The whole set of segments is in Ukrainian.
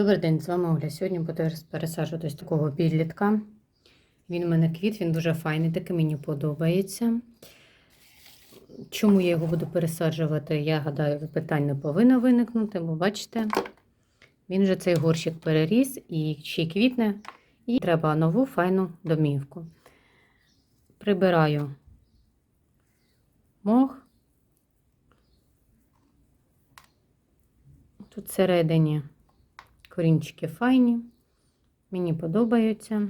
Добрий день, з вами Оля. Сьогодні буду пересаджувати ось такого підлітка. Він у мене квіт, він дуже файний, такий мені подобається. Чому я його буду пересаджувати? Я гадаю, питань не повинно виникнути, бо бачите, він вже цей горщик переріс і ще квітне, і треба нову файну домівку. Прибираю мох. Тут всередині корінчики файні, мені подобаються.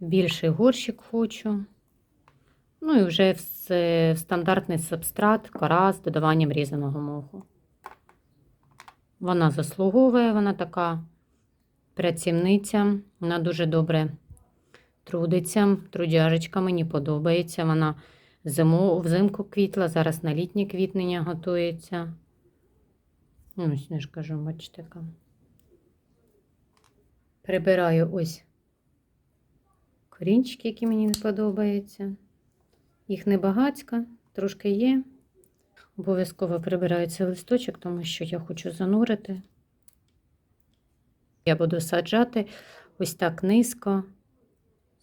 Більший горщик хочу. Ну і вже в стандартний субстрат, кора з додаванням різаного моху. Вона заслуговує, вона така працівниця, вона дуже добре трудиться, трудяжечка мені подобається. Вона зиму, взимку квітла, зараз на літнє квітнення готується. Ну, не ж кажу, бачите. Прибираю ось корінчики, які мені не подобаються. Їх небагацько, трошки є. Обов'язково прибираю цей листочок, тому що я хочу занурити. Я буду саджати ось так низько.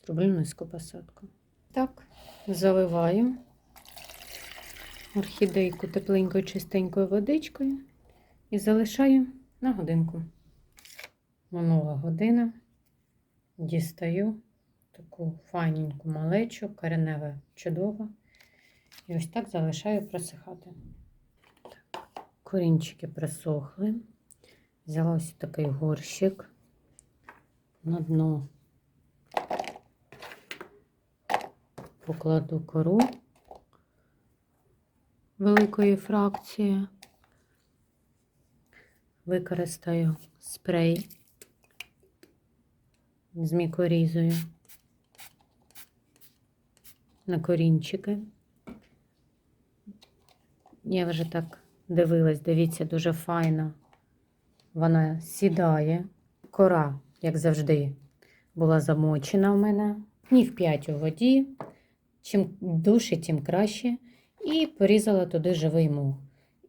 Зроблю низьку посадку. Так, заливаю орхідейку тепленькою чистенькою водичкою і залишаю на годинку. Минула година, дістаю таку файненьку малечу, кореневе чудово. І ось так залишаю просихати. Корінчики присохли. Взяла ось такий горщик на дно покладу кору великої фракції, використаю спрей з мікорізою на корінчики. Я вже так дивилась, дивіться, дуже файно. Вона сідає. Кора, як завжди, була замочена в мене. Ніг 5 у воді. Чим дужче, тим краще. І порізала туди живий мух.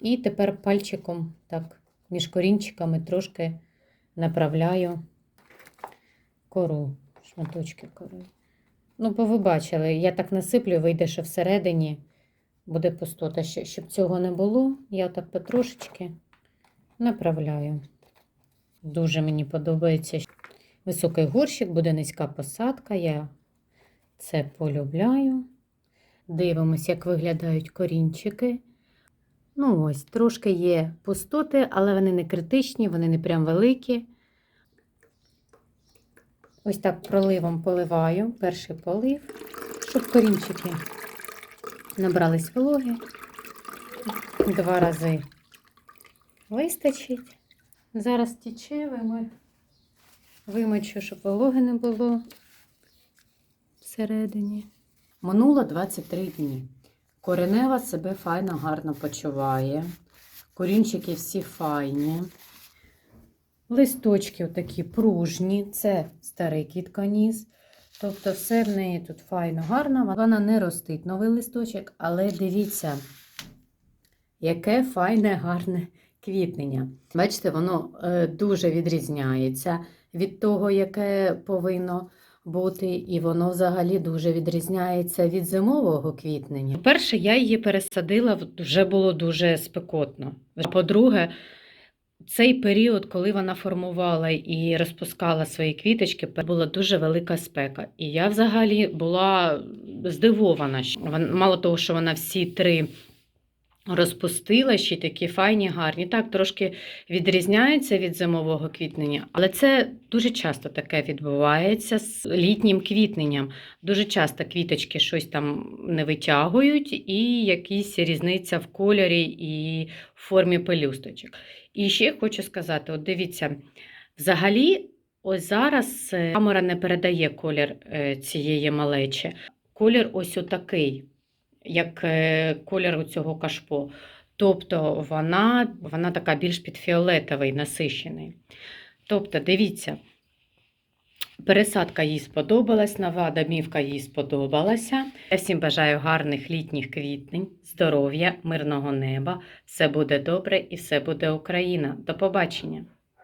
І тепер пальчиком, так, між корінчиками трошки направляю кору, шматочки кори. Ну, бо ви бачили, я так насиплю, вийде, що всередині буде пустота. Щоб цього не було, я так потрошечки направляю. Дуже мені подобається високий горщик, буде низька посадка. Я це полюбляю. Дивимось, як виглядають корінчики. Ну, ось, трошки є пустоти, але вони не критичні, вони не прям великі. Ось так проливом поливаю, перший полив, щоб корінчики набрались вологи. Два рази вистачить. Зараз тіче, вимочу, щоб вологи не було всередині. Минуло 23 дні. Коренева себе файно, гарно почуває. Корінчики всі файні. Листочки такі пружні, це старий кітконіс. Тобто, все в неї тут файно, гарно. Вона не ростить новий листочок, але дивіться, яке файне, гарне квітнення. Бачите, воно е, дуже відрізняється від того, яке повинно бути, і воно взагалі дуже відрізняється від зимового квітнення. По-перше, я її пересадила, вже було дуже спекотно. По-друге, цей період, коли вона формувала і розпускала свої квіточки, була дуже велика спека. І я взагалі була здивована, що мало того, що вона всі три розпустила, ще такі файні, гарні. Так, трошки відрізняється від зимового квітнення, але це дуже часто таке відбувається з літнім квітненням. Дуже часто квіточки щось там не витягують, і якісь різниця в кольорі і формі пелюсточок. І ще хочу сказати: от дивіться, взагалі, ось зараз е, камера не передає колір е, цієї малечі. Колір ось отакий як е, колір у цього кашпо. Тобто вона вона така більш підфіолетовий, насищений. Тобто, дивіться, пересадка їй сподобалась, нова домівка їй сподобалася. Я всім бажаю гарних літніх квітнень, здоров'я, мирного неба. Все буде добре і все буде Україна. До побачення!